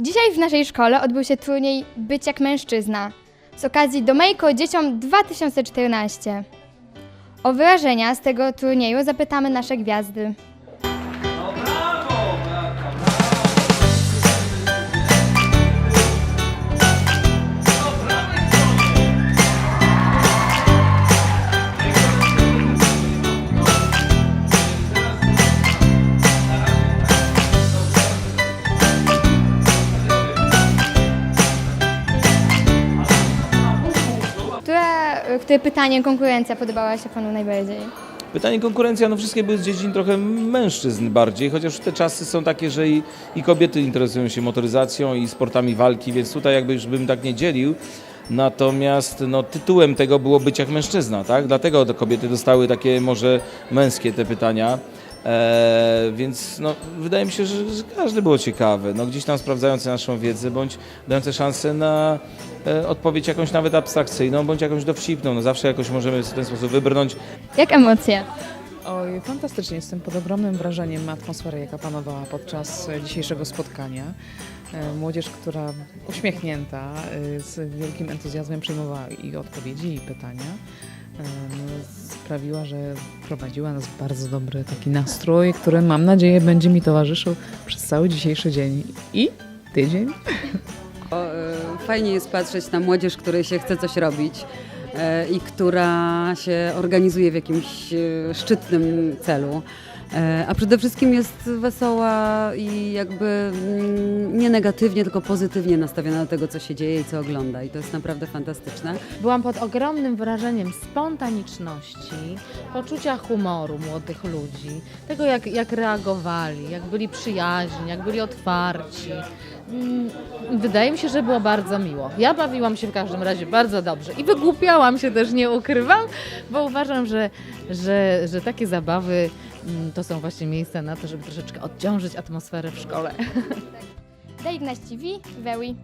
Dzisiaj w naszej szkole odbył się turniej Być jak mężczyzna z okazji Domejko Dzieciom 2014. O wyrażenia z tego turnieju zapytamy nasze gwiazdy. Które, pytanie, konkurencja podobała się Panu najbardziej? Pytanie konkurencja, no wszystkie były z dziedzin trochę mężczyzn bardziej, chociaż te czasy są takie, że i, i kobiety interesują się motoryzacją i sportami walki, więc tutaj jakby już bym tak nie dzielił. Natomiast no, tytułem tego było być jak mężczyzna, tak? Dlatego te kobiety dostały takie może męskie te pytania. E, więc no, wydaje mi się, że, że każdy było ciekawy, no, gdzieś tam sprawdzający naszą wiedzę, bądź dający szansę na e, odpowiedź jakąś nawet abstrakcyjną, bądź jakąś dowcipną. No, zawsze jakoś możemy w ten sposób wybrnąć Jak emocje? Oj, fantastycznie. Jestem pod ogromnym wrażeniem atmosfery, jaka panowała podczas dzisiejszego spotkania. E, Młodzież, która uśmiechnięta, e, z wielkim entuzjazmem przyjmowała i odpowiedzi, i pytania, e, sprawiła, że prowadziła nas bardzo dobry taki nastrój, który mam nadzieję będzie mi towarzyszył przez cały dzisiejszy dzień i tydzień. Fajnie jest patrzeć na młodzież, której się chce coś robić i która się organizuje w jakimś e, szczytnym celu. E, A przede wszystkim jest wesoła i jakby mm, nie negatywnie, tylko pozytywnie nastawiona do tego, co się dzieje i co ogląda. I to jest naprawdę fantastyczne. Byłam pod ogromnym wrażeniem spontaniczności, poczucia humoru młodych ludzi, tego jak, jak reagowali, jak byli przyjaźni, jak byli otwarci. Mm, Wydaje mi się, że było bardzo miło. Ja bawiłam się w każdym razie bardzo dobrze i wygłupiałam się też, nie ukrywam, bo uważam, że, że, że takie zabawy to są właśnie miejsca na to, żeby troszeczkę odciążyć atmosferę w szkole. Dajgnaś TV, Very.